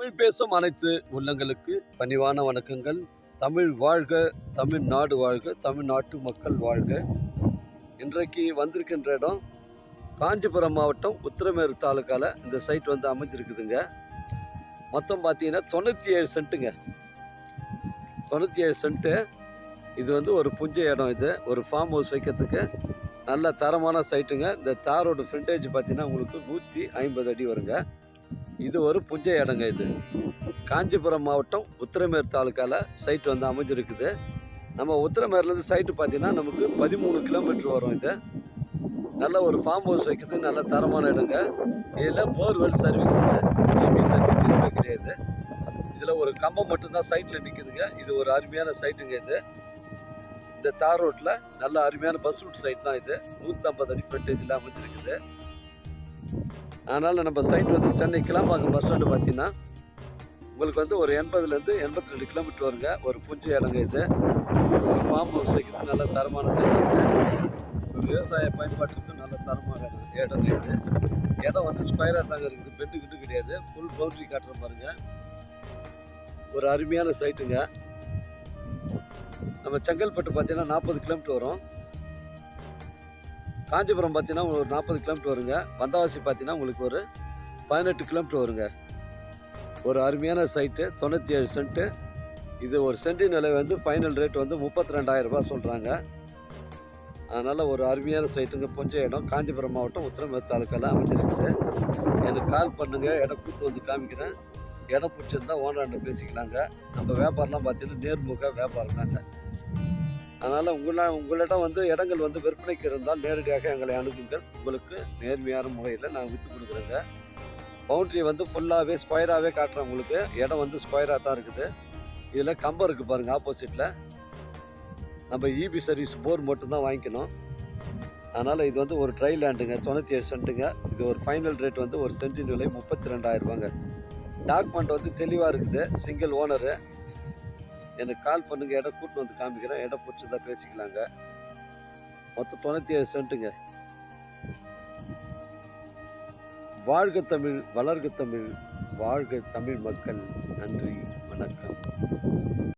தமிழ் பேசும் அனைத்து உள்ளங்களுக்கு பணிவான வணக்கங்கள். தமிழ் வாழ்க தமிழ்நாடு வாழ்க தமிழ்நாட்டு மக்கள் வாழ்க. இன்றைக்கு வந்திருக்கின்ற இடம் காஞ்சிபுரம் மாவட்டம் உத்திரமேறு தாலுக்காவில் இந்த சைட் வந்து அமைஞ்சிருக்குதுங்க. மொத்தம் பார்த்தீங்கன்னா தொண்ணூற்றி ஏழு சென்ட்டுங்க. தொண்ணூற்றி ஏழு சென்ட்டு. இது வந்து ஒரு புஞ்சை இடம் இது. ஒரு ஃபார்ம் ஹவுஸ் வைக்கிறதுக்கு நல்ல தரமான சைட்டுங்க இந்த தாரோட ஃப்ரண்டேஜ் பார்த்தீங்கன்னா உங்களுக்கு நூற்றி ஐம்பது அடி வருங்க. இது ஒரு புஞ்சை இடங்க இது. காஞ்சிபுரம் மாவட்டம் உத்திரமேர் தாலுக்காவில் சைட் வந்து அமைஞ்சிருக்குது. நம்ம உத்திரமேர்லேருந்து சைட்டு பார்த்தீங்கன்னா நமக்கு பதிமூணு கிலோமீட்டர் வரும் இது. நல்ல ஒரு ஃபார்ம் ஹவுஸ் வைக்கிறது நல்ல தரமான இடங்க. இதில் போர்வெல் சர்வீஸ் இபி சர்வீஸ் எதுவுமே கிடையாது. இதில் ஒரு கம்பம் மட்டும்தான் சைட்டில் நிற்குதுங்க இது ஒரு அருமையான சைட்டுங்க இது. இந்த தார் ரோட்டில் நல்ல அருமையான பஸ் ரூட் சைட் தான் இது. நூற்றம்பது அடி ஃப்ரண்டேஜில் அமைஞ்சிருக்குது. அதனால் நம்ம சைட் வந்து சென்னை கிளாம்பாக்கம் பஸ் ஸ்டாண்டு பார்த்தீங்கன்னா உங்களுக்கு வந்து ஒரு எண்பதுலேருந்து எண்பத்தி ரெண்டு கிலோமீட்டர் வருங்க. ஒரு புஞ்சு இடங்க இது. ஒரு ஃபார்ம் ஹவுஸ் வைக்கிறது நல்ல தரமான சைட் இது. ஒரு விவசாய பயன்பாட்டுக்கு நல்ல தரமாக இடம் இது. இடம் வந்து ஸ்கொயராக தாங்க இருக்குது. பெண்டு கிண்டு கிடையாது. ஃபுல் பவுண்டரி காட்டுற பாருங்க. ஒரு அருமையான சைட்டுங்க நம்ம செங்கல்பட்டு பார்த்தீங்கன்னா நாற்பது கிலோமீட்டர் வரும். காஞ்சிபுரம் பார்த்தீங்கன்னா ஒரு நாற்பது கிலோமீட்டர் வருங்க. வந்தவாசி பார்த்தீங்கன்னா உங்களுக்கு ஒரு பதினெட்டு கிலோமீட்டர் வருங்க. ஒரு அருமையான சைட்டு தொண்ணூற்றி ஏழு சென்ட்டு இது ஒரு சென்டின் விலை வந்து ஃபைனல் ரேட் வந்து முப்பத்தி ரெண்டாயிரரூபா சொல்கிறாங்க அதனால் ஒரு அருமையான சைட்டுங்க கொஞ்சம் இடம். காஞ்சிபுரம் மாவட்டம் உத்தரமேற்கு தாலுக்காவில் அமைஞ்சிருக்குது. எனக்கு கால் பண்ணுங்கள் இடம் கூப்பிட்டு வந்து காமிக்கிறேன். இடம் பிடிச்சிருந்தா ஓனர்கிட்ட பேசிக்கலாங்க. நம்ம வியாபாரம்லாம் பார்த்தீங்கன்னா நேர்முக வியாபாரம் தாங்க அதனால் உங்களால் உங்களிடம் வந்து இடங்கள் வந்து விற்பனைக்கு இருந்தால் நேரடியாக எங்களை அணுகுங்கள். உங்களுக்கு நேர்மையான முறையில் நான் விற்று கொடுக்குறோங்க. பவுண்ட்ரி வந்து ஃபுல்லாகவே ஸ்கொயராகவே காட்டுறேன் உங்களுக்கு. இடம் வந்து ஸ்கொயராக தான் இருக்குது. இதில் கம்பம் இருக்குது பாருங்கள் ஆப்போசிட்டில் நம்ம இபி சர்வீஸ் போர் மட்டும்தான் வாங்கிக்கணும். அதனால் இது வந்து ஒரு ட்ரை லேண்டுங்க தொண்ணூற்றி ஏழு சென்ட்டுங்க இது ஒரு ஃபைனல் ரேட் வந்து ஒரு சென்டின் விலை முப்பத்தி ரெண்டாயிரம் ரூபாங்க. டாக்குமெண்ட் வந்து தெளிவாக இருக்குது சிங்கிள் ஓனரு எனக்கு கால் பண்ணுங்க இடம் கூட்டு வந்து காமிக்கிறேன். இடம் பிடிச்சிருந்தா பேசிக்கலாங்க. மொத்தம் தொண்ணூற்றி ஏழு சென்ட்டுங்க. வாழ்க தமிழ் வளர்க தமிழ் வாழ்க தமிழ் மக்கள். நன்றி வணக்கம்.